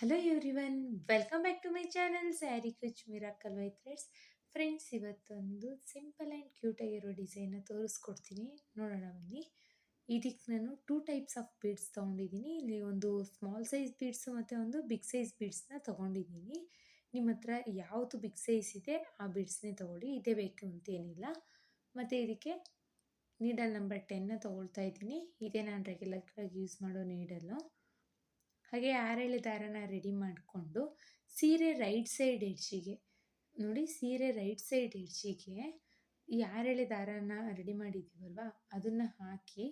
Hello everyone welcome back to my channel sari kuchu miracle by threads friends ಇವತ್ತೊಂದು simple and cute ಆಗಿರೋ ಡಿಸೈನ್ನ ತೋರಿಸ್ಕೊಡ್ತೀನಿ. ನೋಡೋಣ ಬನ್ನಿ. ಇದಕ್ಕೆ ನಾನು ಟೂ ಟೈಪ್ಸ್ ಆಫ್ ಬೀಡ್ಸ್ ತೊಗೊಂಡಿದ್ದೀನಿ. ಇಲ್ಲಿ ಒಂದು ಸ್ಮಾಲ್ ಸೈಜ್ ಬೀಡ್ಸು ಮತ್ತು ಒಂದು ಬಿಗ್ ಸೈಜ್ ಬೀಡ್ಸ್ನ ತೊಗೊಂಡಿದ್ದೀನಿ. ನಿಮ್ಮ ಹತ್ರ ಯಾವುದು ಬಿಗ್ ಸೈಜ್ ಇದೆ, ಆ ಬೀಡ್ಸ್ನೇ ತೊಗೊಳ್ಳಿ. ಇದೇ ಬೇಕು ಅಂತೇನಿಲ್ಲ ಮತ್ತು ಇದಕ್ಕೆ ನೀಡಲ್ ನಂಬರ್ ಟೆನ್ನ ತೊಗೊಳ್ತಾ ಇದ್ದೀನಿ. ಇದೇ ನಾನು ರೆಗ್ಯುಲರ್ ಆಗಿ ಯೂಸ್ ಮಾಡೋ ನೀಡಲ್ಲು ಹಾಗೆ ಆರೇಳೆ ದಾರನ ರೆಡಿ ಮಾಡಿಕೊಂಡು ಸೀರೆ ರೈಟ್ ಸೈಡ್ ಎಡ್ಜಿಗೆ ನೋಡಿ ಸೀರೆ ರೈಟ್ ಸೈಡ್ ಎಡ್ಜಿಗೆ ಈ ಆರೇಳೆ ದಾರನ ರೆಡಿ ಮಾಡಿದ್ದೀವಲ್ವ? ಅದನ್ನು ಹಾಕಿ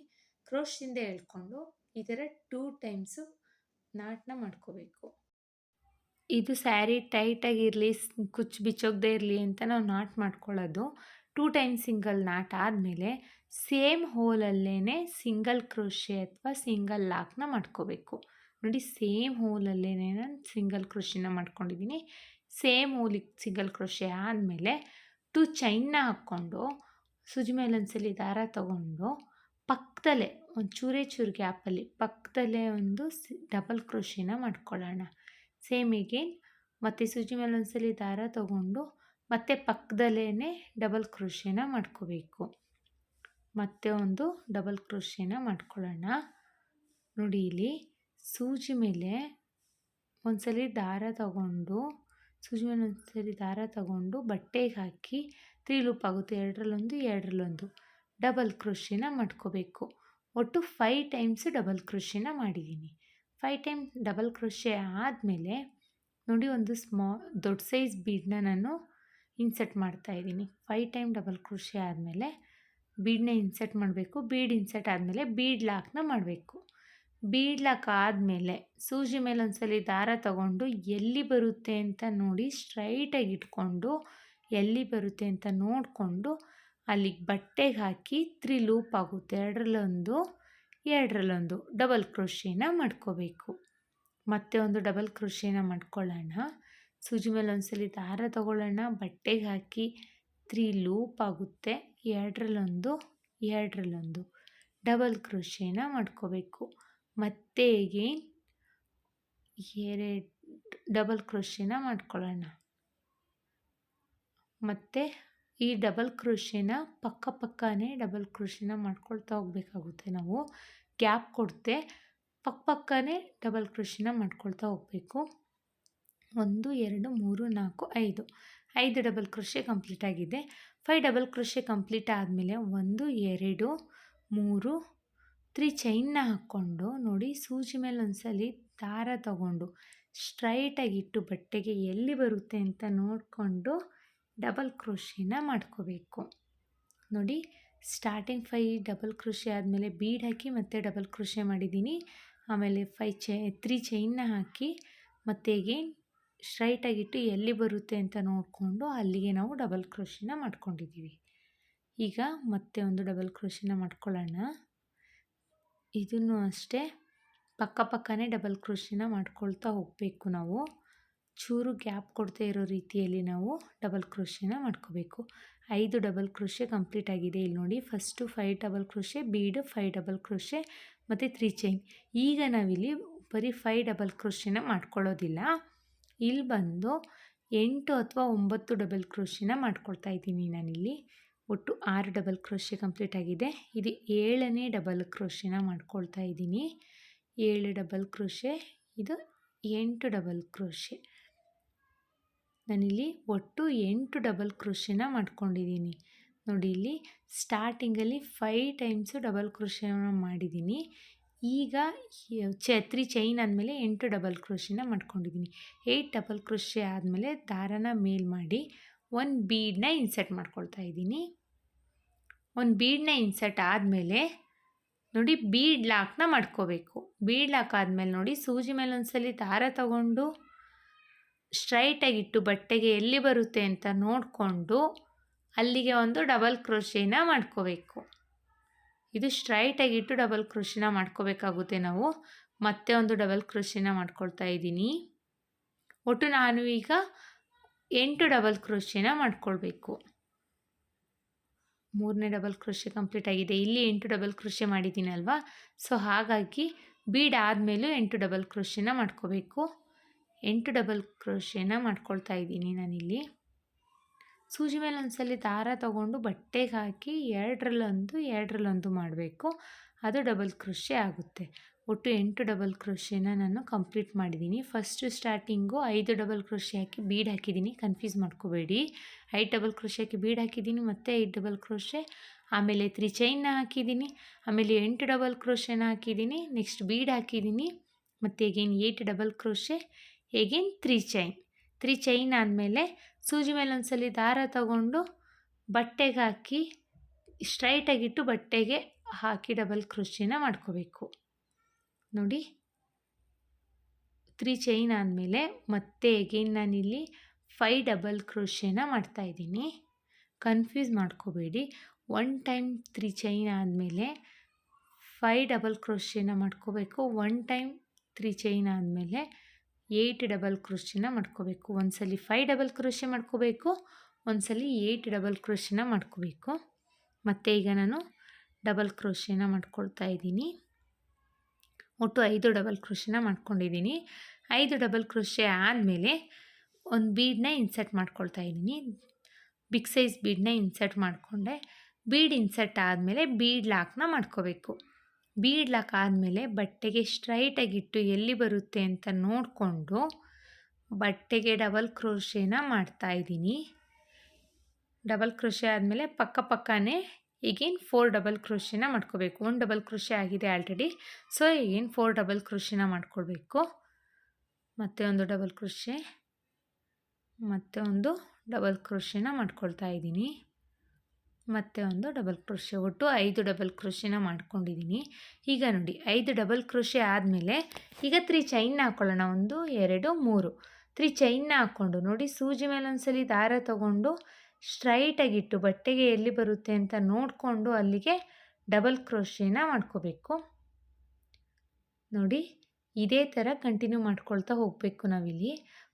ಕ್ರೋಶಿಂದ ಎಳ್ಕೊಂಡು ಈ ಥರ ಟೂ ಟೈಮ್ಸು ನಾಟನ ಮಾಡ್ಕೋಬೇಕು. ಇದು ಸ್ಯಾರಿ ಟೈಟಾಗಿರಲಿ ಕುಚ್ಚು ಬಿಚ್ಚೋಗದೆ ಇರಲಿ ಅಂತ ನಾವು ನಾಟ್ ಮಾಡ್ಕೊಳ್ಳೋದು. ಟೂ ಟೈಮ್ ಸಿಂಗಲ್ ನಾಟ್ ಆದಮೇಲೆ ಸೇಮ್ ಹೋಲಲ್ಲೇ ಸಿಂಗಲ್ ಕ್ರೋಶೆ ಅಥವಾ ಸಿಂಗಲ್ ಲಾಕ್ನ ಮಾಡ್ಕೋಬೇಕು. ನೋಡಿ ಸೇಮ್ ಹೋಲಲ್ಲೇ ನಾನು ಸಿಂಗಲ್ ಕ್ರೋಶಿನ ಮಾಡ್ಕೊಂಡಿದ್ದೀನಿ ಸೇಮ್ ಹೋಲಿಗೆ ಸಿಂಗಲ್ ಕ್ರೋಶೆ ಆದಮೇಲೆ ಟು ಚೈನ್ನ ಹಾಕ್ಕೊಂಡು ಸುಜಿ ಮೇಲೆ ಒಂದ್ಸಲಿ ದಾರ ತಗೊಂಡು ಪಕ್ಕದಲ್ಲೇ ಒಂದು ಚೂರೇ ಚೂರು ಗ್ಯಾಪಲ್ಲಿ ಪಕ್ಕದಲ್ಲೇ ಒಂದು ಡಬಲ್ ಕ್ರೋಶಿನ ಮಾಡ್ಕೊಳ್ಳೋಣ. ಸೇಮ್ ಈಗೇನ್ ಮತ್ತು ಸುಜಿ ಮೇಲೆ ಒಂದ್ಸಲಿ ದಾರ ತಗೊಂಡು ಮತ್ತೆ ಪಕ್ಕದಲ್ಲೇ ಡಬಲ್ ಕ್ರೋಶಿನ ಮಾಡ್ಕೋಬೇಕು. ಮತ್ತೆ ಒಂದು ಡಬಲ್ ಕ್ರೋಶಿನ ಮಾಡ್ಕೊಳ್ಳೋಣ. ನೋಡಿ ಇಲ್ಲಿ ಸೂಜಿ ಮೇಲೆ ಒಂದ್ಸಲಿ ದಾರ ತಗೊಂಡು, ಸೂಜಿ ಮೇಲೆ ಒಂದ್ಸಲಿ ದಾರ ತಗೊಂಡು ಬಟ್ಟೆಗೆ ಹಾಕಿ ತ್ರೀ ಲೂಪ್ ಆಗುತ್ತೆ, ಎರಡರಲ್ಲೊಂದು ಎರಡರಲ್ಲೊಂದು. ಡಬಲ್ ಕೃಷಿನ ಮಾಡ್ಕೋಬೇಕು. ಒಟ್ಟು ಫೈ ಟೈಮ್ಸ್ ಡಬಲ್ ಕೃಷಿನ ಮಾಡಿದ್ದೀನಿ. ಫೈ ಟೈಮ್ ಡಬಲ್ ಕೃಷಿ ಆದಮೇಲೆ ನೋಡಿ ಒಂದು ಸ್ಮಾ ದೊಡ್ಡ ಸೈಜ್ ಬೀಡನ್ನ ನಾನು ಇನ್ಸರ್ಟ್ ಮಾಡ್ತಾಯಿದ್ದೀನಿ ಫೈವ್ ಟೈಮ್ ಡಬಲ್ ಕೃಷಿ ಆದಮೇಲೆ ಬೀಡನ್ನ ಇನ್ಸರ್ಟ್ ಮಾಡಬೇಕು. ಬೀಡ್ ಇನ್ಸರ್ಟ್ ಆದಮೇಲೆ ಬೀಡ್ ಲಾಕ್ನ ಮಾಡಬೇಕು. ಬೀಡ್ಲಾಕ್ ಆದಮೇಲೆ ಸೂಜಿ ಮೇಲೆ ಒಂದ್ಸಲಿ ದಾರ ತಗೊಂಡು ಎಲ್ಲಿ ಬರುತ್ತೆ ಅಂತ ನೋಡಿ ಸ್ಟ್ರೈಟಾಗಿ ಇಟ್ಕೊಂಡು ಎಲ್ಲಿ ಬರುತ್ತೆ ಅಂತ ನೋಡಿಕೊಂಡು ಅಲ್ಲಿಗೆ ಬಟ್ಟೆಗೆ ಹಾಕಿ ತ್ರೀ ಲೂಪ್ ಆಗುತ್ತೆ. ಎರಡರಲ್ಲೊಂದು ಎರಡರಲ್ಲೊಂದು ಡಬಲ್ ಕೃಷಿನ ಮಾಡ್ಕೋಬೇಕು. ಮತ್ತೆ ಒಂದು ಡಬಲ್ ಕೃಷಿನ ಮಾಡ್ಕೊಳ್ಳೋಣ. ಸೂಜಿ ಮೇಲೆ ಒಂದ್ಸಲಿ ದಾರ ತಗೊಳ್ಳೋಣ. ಬಟ್ಟೆಗೆ ಹಾಕಿ ತ್ರೀ ಲೂಪ್ ಆಗುತ್ತೆ. ಎರಡರಲ್ಲೊಂದು ಎರಡರಲ್ಲೊಂದು ಡಬಲ್ ಕ್ರೋಶಿನ ಮಾಡ್ಕೋಬೇಕು. ಮತ್ತೆ ಎಗೇನ್ ಎರಡು ಡಬಲ್ ಕ್ರೋಶಿನ ಮಾಡ್ಕೊಳ್ಳೋಣ. ಮತ್ತು ಈ ಡಬಲ್ ಕ್ರೋಶಿನ ಪಕ್ಕ ಪಕ್ಕನೇ ಡಬಲ್ ಕ್ರೋಶಿನ ಮಾಡ್ಕೊಳ್ತಾ ಹೋಗಬೇಕಾಗುತ್ತೆ ನಾವು. ಗ್ಯಾಪ್ ಕೊಡ್ತೆ ಪಕ್ಕ ಪಕ್ಕನೇ ಡಬಲ್ ಕ್ರೋಶಿನ ಮಾಡ್ಕೊಳ್ತಾ ಹೋಗಬೇಕು. ಒಂದು, ಎರಡು, ಮೂರು, ನಾಲ್ಕು, ಐದು. ಐದು ಡಬಲ್ ಕ್ರೋಶೆ ಕಂಪ್ಲೀಟ್ ಆಗಿದೆ. ಫೈ ಡಬಲ್ ಕ್ರೋಶೆ ಕಂಪ್ಲೀಟ್ ಆದಮೇಲೆ ಒಂದು, ಎರಡು, ಮೂರು ತ್ರೀ ಚೈನ್ನ ಹಾಕ್ಕೊಂಡು ನೋಡಿ ಸೂಜಿ ಮೇಲೆ ಒಂದ್ಸಲಿ ದಾರ ತಗೊಂಡು ಸ್ಟ್ರೈಟಾಗಿಟ್ಟು ಬಟ್ಟೆಗೆ ಎಲ್ಲಿ ಬರುತ್ತೆ ಅಂತ ನೋಡಿಕೊಂಡು ಡಬಲ್ ಕೃಷಿನ ಮಾಡ್ಕೋಬೇಕು. ನೋಡಿ ಸ್ಟಾರ್ಟಿಂಗ್ ಫೈ ಡಬಲ್ ಕೃಷಿ ಆದಮೇಲೆ ಬೀಡ್ ಹಾಕಿ ಮತ್ತೆ ಡಬಲ್ ಕೃಷಿ ಮಾಡಿದ್ದೀನಿ. ಆಮೇಲೆ ಫೈ ಚೈ ತ್ರೀ ಚೈನ್ನ ಹಾಕಿ ಮತ್ತೆ ಅಗೇನ್ ಸ್ಟ್ರೈಟಾಗಿಟ್ಟು ಎಲ್ಲಿ ಬರುತ್ತೆ ಅಂತ ನೋಡಿಕೊಂಡು ಅಲ್ಲಿಗೆ ನಾವು ಡಬಲ್ ಕೃಷಿನ ಮಾಡ್ಕೊಂಡಿದ್ದೀವಿ. ಈಗ ಮತ್ತೆ ಒಂದು ಡಬಲ್ ಕೃಷಿನ ಮಾಡ್ಕೊಳ್ಳೋಣ. ಇದನ್ನು ಅಷ್ಟೇ ಪಕ್ಕ ಪಕ್ಕನೇ ಡಬಲ್ ಕ್ರೋಶಿನ ಮಾಡ್ಕೊಳ್ತಾ ಹೋಗಬೇಕು ನಾವು. ಚೂರು ಗ್ಯಾಪ್ ಕೊಡದೇ ಇರೋ ರೀತಿಯಲ್ಲಿ ನಾವು ಡಬಲ್ ಕ್ರೋಶಿನ ಮಾಡ್ಕೋಬೇಕು. ಐದು ಡಬಲ್ ಕ್ರೋಶೆ ಕಂಪ್ಲೀಟ್ ಆಗಿದೆ ಇಲ್ಲಿ ನೋಡಿ. First five double crochet, bead five double crochet, ಮತ್ತು ತ್ರೀ ಚೈನ್. ಈಗ ನಾವಿಲ್ಲಿ ಬರೀ ಫೈವ್ ಡಬಲ್ ಕ್ರೋಶಿನ ಮಾಡ್ಕೊಳ್ಳೋದಿಲ್ಲ. ಇಲ್ಲಿ ಬಂದು ಎಂಟು ಅಥವಾ ಒಂಬತ್ತು ಡಬಲ್ ಕ್ರೋಶಿನ ಮಾಡ್ಕೊಳ್ತಾ ಇದ್ದೀನಿ ನಾನಿಲ್ಲಿ. ಒಟ್ಟು ಆರು ಡಬಲ್ ಕ್ರೋಶಿ ಕಂಪ್ಲೀಟ್ ಆಗಿದೆ. ಇದು ಏಳನೇ ಡಬಲ್ ಕ್ರೋಶಿನ ಮಾಡ್ಕೊಳ್ತಾ ಇದ್ದೀನಿ. ಏಳು ಡಬಲ್ ಕ್ರೋಶೆ, ಇದು ಎಂಟು ಡಬಲ್ ಕ್ರೋಶೆ. ನಾನಿಲ್ಲಿ ಒಟ್ಟು ಎಂಟು ಡಬಲ್ ಕ್ರೋಶೆನ ಮಾಡ್ಕೊಂಡಿದ್ದೀನಿ. ನೋಡಿ, ಇಲ್ಲಿ ಸ್ಟಾರ್ಟಿಂಗಲ್ಲಿ ಫೈ ಟೈಮ್ಸು ಡಬಲ್ ಕ್ರೋಶೆನ ಮಾಡಿದ್ದೀನಿ. ಈಗ ಛತ್ರಿ ಚೈನ್ ಆದಮೇಲೆ ಎಂಟು ಡಬಲ್ ಕ್ರೋಶಿನ ಮಾಡ್ಕೊಂಡಿದ್ದೀನಿ. ಏಯ್ಟ್ ಡಬಲ್ ಕ್ರೋಶೆ ಆದಮೇಲೆ ದಾರನ ಮೇಲ್ ಮಾಡಿ ಒಂದು ಬೀಡನ್ನ ಇನ್ಸರ್ಟ್ ಮಾಡ್ಕೊಳ್ತಾ ಇದ್ದೀನಿ. ಒಂದು ಬೀಡನ್ನ ಇನ್ಸರ್ಟ್ ಆದಮೇಲೆ ನೋಡಿ ಬೀಡ್ ಲಾಕ್ನ ಮಾಡ್ಕೋಬೇಕು. ಬೀಡ್ ಲಾಕ್ ಆದಮೇಲೆ ನೋಡಿ ಸೂಜಿ ಮೇಲೆ ಒಂದ್ಸಲಿ ದಾರ ತಗೊಂಡು ಸ್ಟ್ರೈಟಾಗಿಟ್ಟು ಬಟ್ಟೆಗೆ ಎಲ್ಲಿ ಬರುತ್ತೆ ಅಂತ ನೋಡಿಕೊಂಡು ಅಲ್ಲಿಗೆ ಒಂದು ಡಬಲ್ ಕ್ರೋಶಿನ ಮಾಡ್ಕೋಬೇಕು. ಇದು ಸ್ಟ್ರೈಟಾಗಿಟ್ಟು ಡಬಲ್ ಕ್ರೋಶಿನ ಮಾಡ್ಕೋಬೇಕಾಗುತ್ತೆ ನಾವು. ಮತ್ತೆ ಒಂದು ಡಬಲ್ ಕ್ರೋಶಿನ ಮಾಡ್ಕೊಳ್ತಾ ಇದ್ದೀನಿ. ಒಟ್ಟು ನಾನು ಈಗ ಎಂಟು ಡಬಲ್ ಕ್ರೋಶಿನ ಮಾಡಿಕೊಳ್ಬೇಕು. ಮೂರನೇ ಡಬಲ್ ಕ್ರೋಶೆ ಕಂಪ್ಲೀಟ್ ಆಗಿದೆ. ಇಲ್ಲಿ ಎಂಟು ಡಬಲ್ ಕ್ರೋಶೆ ಮಾಡಿದ್ದೀನಲ್ವಾ ಸೊ, ಹಾಗಾಗಿ ಬೀಡ್ ಆದಮೇಲೂ ಎಂಟು ಡಬಲ್ ಕೃಷಿನ ಮಾಡ್ಕೋಬೇಕು. ಎಂಟು ಡಬಲ್ ಕೃಷಿನ ಮಾಡ್ಕೊಳ್ತಾ ಇದ್ದೀನಿ ನಾನಿಲ್ಲಿ. ಸೂಜಿ ಮೇಲೆ ಒಂದ್ಸಲ ದಾರ ತಗೊಂಡು ಬಟ್ಟೆಗೆ ಹಾಕಿ ಎರಡರಲ್ಲೊಂದು ಎರಡರಲ್ಲೊಂದು ಮಾಡಬೇಕು. ಅದು ಡಬಲ್ ಕೃಷಿ ಆಗುತ್ತೆ. ಒಟ್ಟು ಎಂಟು ಡಬಲ್ ಕ್ರೋಶೇನ ನಾನು ಕಂಪ್ಲೀಟ್ ಮಾಡಿದ್ದೀನಿ. ಫಸ್ಟು ಸ್ಟಾರ್ಟಿಂಗು ಐದು ಡಬಲ್ ಕ್ರೋಶಿ ಹಾಕಿ ಬೀಡ್ ಹಾಕಿದ್ದೀನಿ. ಕನ್ಫ್ಯೂಸ್ ಮಾಡ್ಕೋಬೇಡಿ. ಐದು ಡಬಲ್ ಕ್ರೋಶಿ ಹಾಕಿ ಬೀಡ್ ಹಾಕಿದ್ದೀನಿ ಮತ್ತು ಐದು ಡಬಲ್ ಕ್ರೋಶೆ ಆಮೇಲೆ ತ್ರೀ ಚೈನ್ನ ಹಾಕಿದ್ದೀನಿ. ಆಮೇಲೆ ಎಂಟು ಡಬಲ್ ಕ್ರೋಶೆನ ಹಾಕಿದ್ದೀನಿ. ನೆಕ್ಸ್ಟ್ ಬೀಡ್ ಹಾಕಿದ್ದೀನಿ. ಮತ್ತು again eight double crochet again three chain three chain ಆದಮೇಲೆ ಸೂಜಿ ಮೇಲೆ ಒಂದ್ಸಲ ದಾರ ತಗೊಂಡು ಬಟ್ಟೆಗೆ ಹಾಕಿ ಸ್ಟ್ರೈಟಾಗಿಟ್ಟು ಬಟ್ಟೆಗೆ ಹಾಕಿ ಡಬಲ್ ಕ್ರೋಶಿನ ಮಾಡ್ಕೋಬೇಕು. ನೋಡಿ. ತ್ರೀ ಚೈನ್ ಆದಮೇಲೆ ಮತ್ತೆ ಎಗೇನ್ ನಾನಿಲ್ಲಿ ಫೈ ಡಬಲ್ ಕ್ರೋಶೆನ ಮಾಡ್ತಾಯಿದ್ದೀನಿ ಕನ್ಫ್ಯೂಸ್ ಮಾಡ್ಕೋಬೇಡಿ. ಒನ್ ಟೈಮ್ ತ್ರೀ ಚೈನ್ ಆದಮೇಲೆ ಫೈ ಡಬಲ್ ಕ್ರೋಶೆನ ಮಾಡ್ಕೋಬೇಕು. ಒನ್ ಟೈಮ್ ತ್ರೀ ಚೈನ್ ಆದಮೇಲೆ ಏಯ್ಟ್ ಡಬಲ್ ಕ್ರೋಶೇನ ಮಾಡ್ಕೋಬೇಕು. ಒಂದ್ಸಲಿ ಫೈವ್ ಡಬಲ್ ಕ್ರೋಶೆ ಮಾಡ್ಕೋಬೇಕು. ಒಂದ್ಸಲಿ ಏಯ್ಟ್ ಡಬಲ್ ಕ್ರೋಶೇನ ಮಾಡ್ಕೋಬೇಕು. ಮತ್ತು ಈಗ ನಾನು ಡಬಲ್ ಕ್ರೋಶೇನ ಮಾಡ್ಕೊಳ್ತಾ ಇದ್ದೀನಿ. ಒಟ್ಟು ಐದು ಡಬಲ್ ಕೃಷಿನ ಮಾಡ್ಕೊಂಡಿದ್ದೀನಿ. ಐದು ಡಬಲ್ ಕ್ರೋಶೆ ಆದಮೇಲೆ ಒಂದು ಬೀಡನ್ನ ಇನ್ಸರ್ಟ್ ಮಾಡ್ಕೊಳ್ತಾ ಇದ್ದೀನಿ. ಬಿಗ್ ಸೈಜ್ ಬೀಡನ್ನ ಇನ್ಸರ್ಟ್ ಮಾಡಿಕೊಂಡೆ. ಬೀಡ್ ಇನ್ಸರ್ಟ್ ಆದಮೇಲೆ ಬೀಡ್ ಲಾಕ್ನ ಮಾಡ್ಕೋಬೇಕು. ಬೀಡ್ ಲಾಕ್ ಆದಮೇಲೆ ಬಟ್ಟೆಗೆ ಸ್ಟ್ರೈಟಾಗಿಟ್ಟು ಎಲ್ಲಿ ಬರುತ್ತೆ ಅಂತ ನೋಡಿಕೊಂಡು ಬಟ್ಟೆಗೆ ಡಬಲ್ ಕ್ರೋಶೇನ ಮಾಡ್ತಾಯಿದ್ದೀನಿ ಡಬಲ್ ಕ್ರೋಶೆ ಆದಮೇಲೆ ಪಕ್ಕ ಪಕ್ಕನೇ ಈಗೇನು ಫೋರ್ ಡಬಲ್ ಕ್ರೋಶಿನ ಮಾಡ್ಕೋಬೇಕು. ಒಂದು ಡಬಲ್ ಕ್ರೋಶಿ ಆಗಿದೆ ಆಲ್ರೆಡಿ ಸೊ ಈಗೇನು ಫೋರ್ ಡಬಲ್ ಕ್ರೋಶಿನ ಮಾಡ್ಕೊಳ್ಬೇಕು. ಮತ್ತೆ ಒಂದು ಡಬಲ್ ಕ್ರೋಶಿ ಮತ್ತೆ ಒಂದು ಡಬಲ್ ಕ್ರೋಶಿನ ಮಾಡ್ಕೊಳ್ತಾ ಇದ್ದೀನಿ. ಮತ್ತೆ ಒಂದು ಡಬಲ್ ಕ್ರೋಶಿ ಒಟ್ಟು ಐದು ಡಬಲ್ ಕ್ರೋಶಿನ ಮಾಡ್ಕೊಂಡಿದ್ದೀನಿ. ಈಗ ನೋಡಿ, ಐದು ಡಬಲ್ ಕ್ರೋಶಿ ಆದಮೇಲೆ ಈಗ ತ್ರೀ ಚೈನ್ನ ಹಾಕ್ಕೊಳ್ಳೋಣ ಒಂದು, ಎರಡು, ಮೂರು. ತ್ರೀ ಚೈನ್ನ ಹಾಕ್ಕೊಂಡು ನೋಡಿ, ಸೂಜಿ ಮೇಲೆ ಒಂದ್ಸಲಿ ದಾರ ತಗೊಂಡು ಸ್ಟ್ರೈಟಾಗಿಟ್ಟು ಬಟ್ಟೆಗೆ ಎಲ್ಲಿ ಬರುತ್ತೆ ಅಂತ ನೋಡಿಕೊಂಡು ಅಲ್ಲಿಗೆ ಡಬಲ್ ಕ್ರೋಶಿನ ಮಾಡ್ಕೋಬೇಕು. ನೋಡಿ, ಇದೇ ಥರ ಕಂಟಿನ್ಯೂ ಮಾಡ್ಕೊಳ್ತಾ ಹೋಗಬೇಕು ನಾವಿಲ್ಲಿ.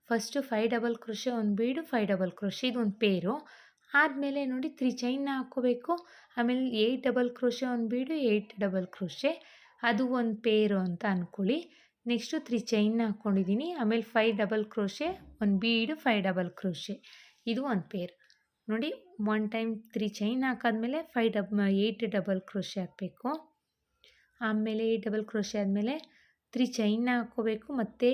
ಫಸ್ಟು ಫೈ ಡಬಲ್ ಕ್ರೋಶೆ ಒಂದು ಬೀಡು ಫೈ ಡಬಲ್ ಕ್ರೋಶೆ ಇದು ಒಂದು ಪೇರು. ಆದಮೇಲೆ ನೋಡಿ, ತ್ರೀ ಚೈನ್ನ ಹಾಕ್ಕೋಬೇಕು. ಆಮೇಲೆ ಏಯ್ಟ್ ಡಬಲ್ ಕ್ರೋಶೆ ಒಂದು ಬೀಡು, ಏಯ್ಟ್ ಡಬಲ್ ಕ್ರೋಶೆ. ಅದು ಒಂದು ಪೇರು ಅಂತ ಅಂದ್ಕೊಳ್ಳಿ ನೆಕ್ಸ್ಟು ತ್ರೀ ಚೈನ್ನ ಹಾಕ್ಕೊಂಡಿದ್ದೀನಿ. ಆಮೇಲೆ ಫೈ ಡಬಲ್ ಕ್ರೋಶೆ ಒಂದು ಬೀಡು ಫೈ ಡಬಲ್ ಕ್ರೋಶೆ. ಇದು ಒಂದು ಪೇರ್. ನೋಡಿ ಒನ್ ಟೈಮ್ ತ್ರೀ ಚೈನ್ ಹಾಕಾದ್ಮೇಲೆ five dub eight double crochet ಹಾಕಬೇಕು. ಆಮೇಲೆ ಏಯ್ಟ್ ಡಬಲ್ ಕ್ರೋಶೆ ಆದಮೇಲೆ ತ್ರೀ ಚೈನ್ನ ಹಾಕ್ಕೋಬೇಕು, ಮತ್ತು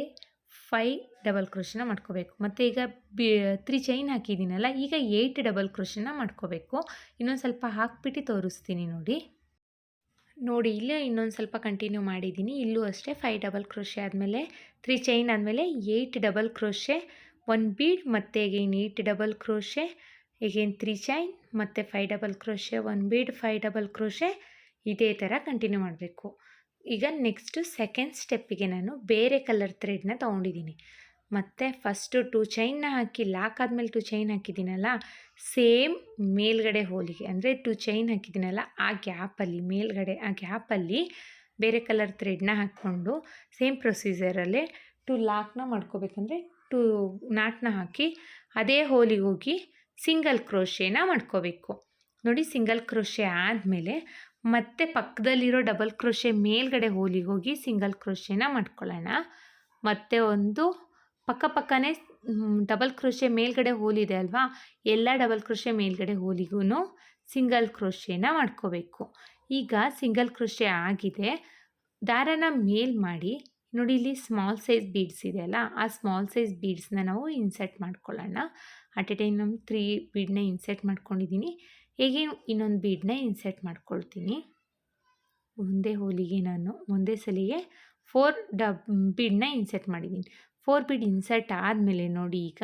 ಫೈ ಡಬಲ್ ಕ್ರೋಶನ ಮಾಡ್ಕೋಬೇಕು. ಮತ್ತು ಈಗ ಬಿ ತ್ರೀ ಚೈನ್ ಹಾಕಿದ್ದೀನಲ್ಲ, ಈಗ ಏಯ್ಟ್ ಡಬಲ್ ಕ್ರೋಶನ ಮಾಡ್ಕೋಬೇಕು. ಇನ್ನೊಂದು ಸ್ವಲ್ಪ ಹಾಕ್ಬಿಟ್ಟು ತೋರಿಸ್ತೀನಿ ನೋಡಿ. ನೋಡಿ, ಇಲ್ಲೇ ಇನ್ನೊಂದು ಸ್ವಲ್ಪ ಕಂಟಿನ್ಯೂ ಮಾಡಿದ್ದೀನಿ. ಇಲ್ಲೂ ಅಷ್ಟೇ ಫೈ ಡಬಲ್ ಕ್ರೋಶೆ ಆದಮೇಲೆ ತ್ರೀ ಚೈನ್ ಆದಮೇಲೆ eight double crochet one bead ಮತ್ತು ಅಗೈನ್ ಏಯ್ಟ್ ಡಬಲ್ ಕ್ರೋಶೆ ಈಗೇನು ತ್ರೀ ಚೈನ್ ಮತ್ತು five double crochet one bead five double crochet ಇದೇ ಥರ ಕಂಟಿನ್ಯೂ ಮಾಡಬೇಕು. ಈಗ ನೆಕ್ಸ್ಟು ಸೆಕೆಂಡ್ ಸ್ಟೆಪ್ಪಿಗೆ ನಾನು ಬೇರೆ ಕಲರ್ ಥ್ರೆಡ್ನ ತೊಗೊಂಡಿದ್ದೀನಿ. ಮತ್ತು ಫಸ್ಟು ಟು ಚೈನ್ನ ಹಾಕಿ ಲಾಕ್ ಆದಮೇಲೆ ಟು ಚೈನ್ ಹಾಕಿದ್ದೀನಲ್ಲ ಸೇಮ್ ಮೇಲ್ಗಡೆ ಹೋಲಿಗೆ, ಅಂದರೆ ಟು ಚೈನ್ ಹಾಕಿದ್ದೀನಲ್ಲ, ಆ ಗ್ಯಾಪಲ್ಲಿ ಮೇಲ್ಗಡೆ, ಆ ಗ್ಯಾಪಲ್ಲಿ ಬೇರೆ ಕಲರ್ ಥ್ರೆಡ್ನ ಹಾಕ್ಕೊಂಡು ಸೇಮ್ ಪ್ರೊಸೀಜರಲ್ಲೇ ಟು ಲಾಕ್ನ ಮಾಡ್ಕೋಬೇಕಂದ್ರೆ ಟು ನಾಟ್ನ ಹಾಕಿ, ಅದೇ ಹೋಲಿಗೆ ಹೋಗಿ ಸಿಂಗಲ್ ಕ್ರೋಶೇನ ಮಾಡ್ಕೋಬೇಕು. ನೋಡಿ ಸಿಂಗಲ್ ಕ್ರೋಶೆ ಆದಮೇಲೆ ಮತ್ತೆ ಪಕ್ಕದಲ್ಲಿರೋ ಡಬಲ್ ಕ್ರೋಶೆ ಮೇಲ್ಗಡೆ ಹೋಲಿಗೆ ಹೋಗಿ ಸಿಂಗಲ್ ಕ್ರೋಶೇನ ಮಾಡ್ಕೊಳ್ಳೋಣ. ಮತ್ತೆ ಒಂದು ಪಕ್ಕ ಪಕ್ಕನೇ ಡಬಲ್ ಕ್ರೋಶೆ ಮೇಲ್ಗಡೆ ಹೋಲಿದೆ ಅಲ್ವಾ? ಎಲ್ಲ ಡಬಲ್ ಕ್ರೋಶೆ ಮೇಲ್ಗಡೆ ಹೋಲಿಗೂ ಸಿಂಗಲ್ ಕ್ರೋಶೇನ ಮಾಡ್ಕೋಬೇಕು. ಈಗ ಸಿಂಗಲ್ ಕ್ರೋಶೆ ಆಗಿದೆ. ದಾರನ ಮೇಲ್ ಮಾಡಿ ನೋಡಿ ಇಲ್ಲಿ ಸ್ಮಾಲ್ ಸೈಜ್ ಬೀಡ್ಸ್ ಇದೆ ಅಲ್ಲ? ಆ ಸ್ಮಾಲ್ ಸೈಜ್ ಬೀಡ್ಸ್ನ ನಾವು ಇನ್ಸರ್ಟ್ ಮಾಡ್ಕೊಳ್ಳೋಣ. ಅಟ್ ಎ ಟೈಮ್ ನಮ್ಮ ತ್ರೀ ಬೀಡನ್ನ ಇನ್ಸರ್ಟ್ ಮಾಡ್ಕೊಂಡಿದ್ದೀನಿ ಹೇಗೆ ಇನ್ನೊಂದು ಬೀಡನ್ನ ಇನ್ಸರ್ಟ್ ಮಾಡ್ಕೊಳ್ತೀನಿ? ಒಂದೇ ಹೋಲಿಗೆ ನಾನು, ಒಂದೇ ಸಲಿಗೆ ಫೋರ್ ಡಬ್ ಬೀಡನ್ನ ಇನ್ಸರ್ಟ್ ಮಾಡಿದ್ದೀನಿ ಫೋರ್ ಬೀಡ್ ಇನ್ಸರ್ಟ್ ಆದಮೇಲೆ ನೋಡಿ ಈಗ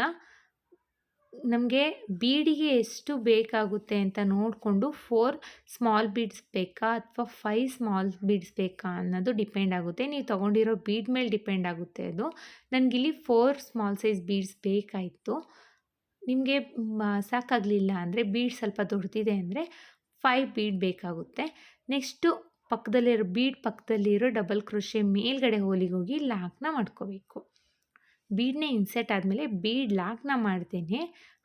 ನಮಗೆ ಬೀಡಿಗೆ ಎಷ್ಟು ಬೇಕಾಗುತ್ತೆ ಅಂತ ನೋಡಿಕೊಂಡು ಫೋರ್ ಸ್ಮಾಲ್ ಬೀಡ್ಸ್ ಬೇಕಾ ಅಥವಾ ಫೈವ್ ಸ್ಮಾಲ್ ಬೀಡ್ಸ್ ಬೇಕಾ ಅನ್ನೋದು ಡಿಪೆಂಡ್ ಆಗುತ್ತೆ. ನೀವು ತೊಗೊಂಡಿರೋ ಬೀಡ್ ಮೇಲೆ ಡಿಪೆಂಡ್ ಆಗುತ್ತೆ ಅದು. ನನಗಿಲ್ಲಿ ಫೋರ್ ಸ್ಮಾಲ್ ಸೈಜ್ ಬೀಡ್ಸ್ ಬೇಕಾಯಿತು. ನಿಮಗೆ ಸಾಕಾಗಲಿಲ್ಲ ಅಂದರೆ ಬೀಡ್ ಸ್ವಲ್ಪ ದೊಡ್ಡದಿದೆ ಅಂದರೆ ಫೈವ್ ಬೀಡ್ ಬೇಕಾಗುತ್ತೆ. ನೆಕ್ಸ್ಟು ಪಕ್ಕದಲ್ಲಿರೋ ಬೀಡ್ ಪಕ್ಕದಲ್ಲಿರೋ ಡಬಲ್ ಕ್ರೋಶೆ ಮೇಲ್ಗಡೆ ಹೋಲಿಗೆ ಹೋಗಿ ಲಾಕ್ನ ಮಾಡ್ಕೋಬೇಕು. ಬೀಡನ್ನ ಇನ್ಸೆಟ್ ಆದಮೇಲೆ ಬೀಡ್ ಲಾಕ್ನ ಮಾಡ್ತೇನೆ.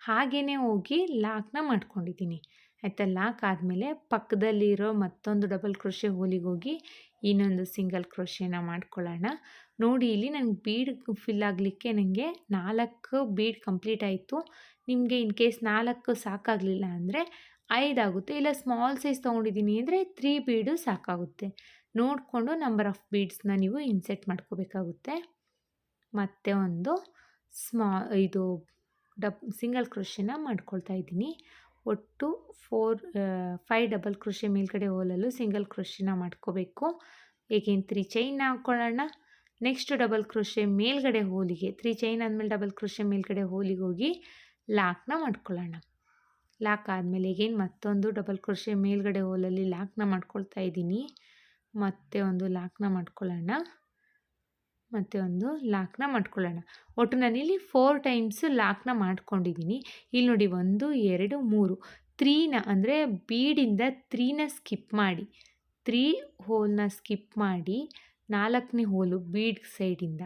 ಹಾಗೇ ಹೋಗಿ ಲಾಕ್ನ ಮಾಡ್ಕೊಂಡಿದ್ದೀನಿ. ಆಯಿತಾ? ಲಾಕ್ ಆದಮೇಲೆ ಪಕ್ಕದಲ್ಲಿರೋ ಮತ್ತೊಂದು ಡಬಲ್ ಕ್ರೋಶೆ ಹೋಲಿಗೆ ಹೋಗಿ ಇನ್ನೊಂದು ಸಿಂಗಲ್ ಕ್ರೋಶೆನ ಮಾಡ್ಕೊಳ್ಳೋಣ. ನೋಡಿ, ಇಲ್ಲಿ ನನಗೆ ಬೀಡ್ ಫಿಲ್ ಆಗಲಿಕ್ಕೆ ನನಗೆ ನಾಲ್ಕು ಬೀಡ್ ಕಂಪ್ಲೀಟ್ ಆಯಿತು. ನಿಮಗೆ ಇನ್ ಕೇಸ್ ನಾಲ್ಕು ಸಾಕಾಗಲಿಲ್ಲ ಅಂದರೆ ಐದಾಗುತ್ತೆ. ಇಲ್ಲ ಸ್ಮಾಲ್ ಸೈಜ್ ತೊಗೊಂಡಿದ್ದೀನಿ ಅಂದರೆ ತ್ರೀ ಬೀಡು ಸಾಕಾಗುತ್ತೆ. ನೋಡಿಕೊಂಡು ನಂಬರ್ ಆಫ್ ಬೀಡ್ಸ್ನ ನೀವು ಇನ್ಸೆಟ್ ಮಾಡ್ಕೋಬೇಕಾಗುತ್ತೆ. ಮತ್ತು ಒಂದು ಸ್ಮಾ, ಇದು ಡಬ್, ಸಿಂಗಲ್ ಕೃಷಿನ ಮಾಡ್ಕೊಳ್ತಾ ಇದ್ದೀನಿ. ಒಟ್ಟು ಫೋರ್ ಫೈವ್ ಡಬಲ್ ಕೃಷಿ ಮೇಲ್ಗಡೆ ಹೋಲಲು ಸಿಂಗಲ್ ಕೃಷಿನ ಮಾಡ್ಕೋಬೇಕು. ಏಕೆಂದು ತ್ರೀ ಚೈನ್ ಹಾಕ್ಕೊಳ್ಳೋಣ ನೆಕ್ಸ್ಟ್ ಡಬಲ್ ಕ್ರೋಶೆ ಮೇಲ್ಗಡೆ ಹೋಲಿಗೆ, ತ್ರೀ ಚೈನ್ ಆದಮೇಲೆ ಡಬಲ್ ಕ್ರೋಶೆ ಮೇಲ್ಗಡೆ ಹೋಲಿಗೆ ಹೋಗಿ ಲಾಕ್ನ ಮಾಡ್ಕೊಳ್ಳೋಣ. ಲಾಕ್ ಆದಮೇಲೆ ಈಗೇನು ಮತ್ತೊಂದು ಡಬಲ್ ಕ್ರೋಶೆ ಮೇಲ್ಗಡೆ ಹೋಲಲ್ಲಿ ಲಾಕ್ನ ಮಾಡ್ಕೊಳ್ತಾ ಇದ್ದೀನಿ. ಮತ್ತೆ ಒಂದು ಲಾಕ್ನ ಮಾಡ್ಕೊಳ್ಳೋಣ. ಮತ್ತು ಒಂದು ಲಾಕ್ನ ಮಾಡ್ಕೊಳ್ಳೋಣ. ಒಟ್ಟು ನಾನಿಲ್ಲಿ ಫೋರ್ ಟೈಮ್ಸ್ ಲಾಕ್ನ ಮಾಡ್ಕೊಂಡಿದ್ದೀನಿ ಇಲ್ಲಿ ನೋಡಿ ಒಂದು, ಎರಡು, ಮೂರು. ತ್ರೀನ ಅಂದರೆ ಬೀಡಿಂದ ತ್ರೀನ ಸ್ಕಿಪ್ ಮಾಡಿ. ತ್ರೀ ಹೋಲ್ನ ಸ್ಕಿಪ್ ಮಾಡಿ ನಾಲ್ಕನೇ ಹೋಲು ಬೀಡ್ ಸೈಡಿಂದ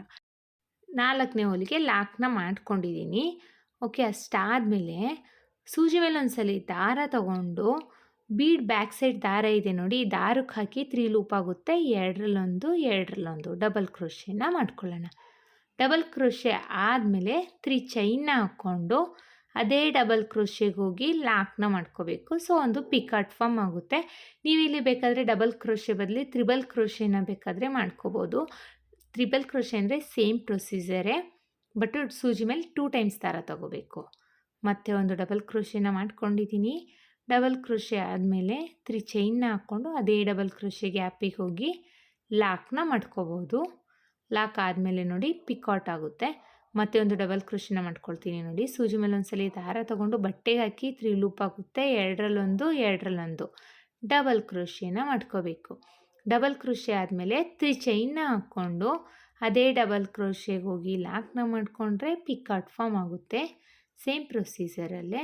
ನಾಲ್ಕನೇ ಹೋಲಿಗೆ ಲಾಕ್ನ ಮಾಡ್ಕೊಂಡಿದ್ದೀನಿ ಓಕೆ ಅಷ್ಟಾದಮೇಲೆ ಸೂಜಿ ಮೇಲೆ ಒಂದ್ಸಲಿ ದಾರ ತಗೊಂಡು ಬೀಡ್ ಬ್ಯಾಕ್ ಸೈಡ್ ದಾರ ಇದೆ ನೋಡಿ. ದಾರಕ್ಕೆ ಹಾಕಿ ತ್ರೀ ಲೂಪ್ ಆಗುತ್ತೆ. ಎರಡರಲ್ಲೊಂದು ಎರಡರಲ್ಲೊಂದು. ಡಬಲ್ ಕ್ರೋಶೆನ ಮಾಡ್ಕೊಳ್ಳೋಣ. ಡಬಲ್ ಕ್ರೋಶೆ ಆದಮೇಲೆ ತ್ರೀ ಚೈನ್ನ ಹಾಕ್ಕೊಂಡು ಅದೇ ಡಬಲ್ ಕ್ರೋಶೆಗೆ ಹೋಗಿ ಲಾಕ್ನ ಮಾಡ್ಕೋಬೇಕು. ಸೊ, ಒಂದು ಪಿಕಾಟ್ ಫಾರ್ಮ್ ಆಗುತ್ತೆ. ನೀವು ಇಲ್ಲಿ ಬೇಕಾದರೆ ಡಬಲ್ ಕ್ರೋಶೆ ಬದಲಿ ತ್ರಿಬಲ್ ಕ್ರೋಶೆನ ಬೇಕಾದರೆ ಮಾಡ್ಕೋಬೋದು. ತ್ರಿಬಲ್ ಕ್ರೋಶೆ ಅಂದರೆ ಸೇಮ್ ಪ್ರೊಸೀಜರೇ, ಬಟ್ ಸೂಜಿ ಮೇಲೆ ಟೂ ಟೈಮ್ಸ್ ದಾರ ತಗೋಬೇಕು. ಮತ್ತು ಒಂದು ಡಬಲ್ ಕ್ರೋಶೆನ ಮಾಡ್ಕೊಂಡಿದ್ದೀನಿ. ಡಬಲ್ ಕೃಷಿ ಆದಮೇಲೆ ತ್ರೀ ಚೈನ್ನ ಹಾಕ್ಕೊಂಡು ಅದೇ ಡಬಲ್ ಕ್ರೋಶೆ ಗ್ಯಾಪಿಗೆ ಹೋಗಿ ಲಾಕ್ನ ಮಾಡ್ಕೋಬೋದು. ಲಾಕ್ ಆದಮೇಲೆ ನೋಡಿ ಪಿಕಾಟ್ ಆಗುತ್ತೆ. ಮತ್ತೆ ಒಂದು ಡಬಲ್ ಕೃಷಿನ ಮಾಡ್ಕೊಳ್ತೀನಿ ನೋಡಿ. ಸೂಜಿ ಮೇಲೆ ಒಂದ್ಸಲಿ ದಾರ ತೊಗೊಂಡು ಬಟ್ಟೆಗೆ ಹಾಕಿ ತ್ರೀ ಲೂಪ್ ಆಗುತ್ತೆ. ಎರಡರಲ್ಲೊಂದು ಎರಡರಲ್ಲೊಂದು. ಡಬಲ್ ಕೃಷಿನ ಮಾಡ್ಕೋಬೇಕು. ಡಬಲ್ ಕೃಷಿ ಆದಮೇಲೆ ತ್ರೀ ಚೈನ್ನ ಹಾಕ್ಕೊಂಡು ಅದೇ ಡಬಲ್ ಕ್ರೋಶೆಗೆ ಹೋಗಿ ಲಾಕ್ನ ಮಾಡಿಕೊಂಡ್ರೆ ಪಿಕಾಟ್ ಫಾರ್ಮ್ ಆಗುತ್ತೆ. ಸೇಮ್ ಪ್ರೊಸೀಜರಲ್ಲೇ.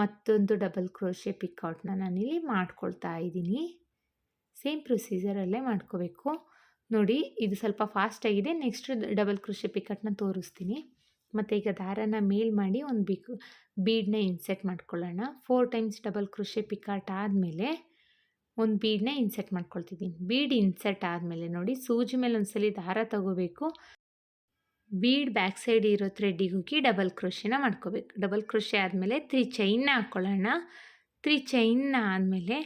ಮತ್ತೊಂದು ಡಬಲ್ ಕ್ರೋಶೆ ಪಿಕ್ಔಟ್ನ ನಾನಿಲ್ಲಿ ಮಾಡ್ಕೊಳ್ತಾ ಇದ್ದೀನಿ. ಸೇಮ್ ಪ್ರೊಸೀಜರಲ್ಲೇ ಮಾಡ್ಕೋಬೇಕು. ನೋಡಿ, ಇದು ಸ್ವಲ್ಪ ಫಾಸ್ಟಾಗಿದೆ ನೆಕ್ಸ್ಟ್ ಡಬಲ್ ಕ್ರೋಶೆ ಪಿಕಟ್ನ ತೋರಿಸ್ತೀನಿ. ಮತ್ತು ಈಗ ದಾರನ ಮೇಲ್ ಮಾಡಿ ಒಂದು ಬಿಕ್ ಬೀಡನ್ನ ಇನ್ಸೆಟ್ ಮಾಡ್ಕೊಳ್ಳೋಣ. Four times double crochet picot ಆದಮೇಲೆ ಒಂದು ಬೀಡನ್ನ ಇನ್ಸೆಟ್ ಮಾಡ್ಕೊಳ್ತಿದ್ದೀನಿ. ಬೀಡ್ ಇನ್ಸೆಟ್ ಆದಮೇಲೆ ನೋಡಿ, ಸೂಜಿ ಮೇಲೆ ಒಂದ್ಸಲಿ ದಾರ ತಗೋಬೇಕು. ಬೀಡ್ ಬ್ಯಾಕ್ ಸೈಡ್ ಇರೋ ಥ್ರೆಡ್ಡಿಗೆ ಹೋಗಿ ಡಬಲ್ ಕ್ರೋಶೆನ ಮಾಡ್ಕೋಬೇಕು. ಡಬಲ್ ಕ್ರೋಶೆ ಆದಮೇಲೆ ತ್ರೀ ಚೈನ್ನ ಹಾಕ್ಕೊಳ್ಳೋಣ ತ್ರೀ ಚೈನ್ನ ಆದಮೇಲೆ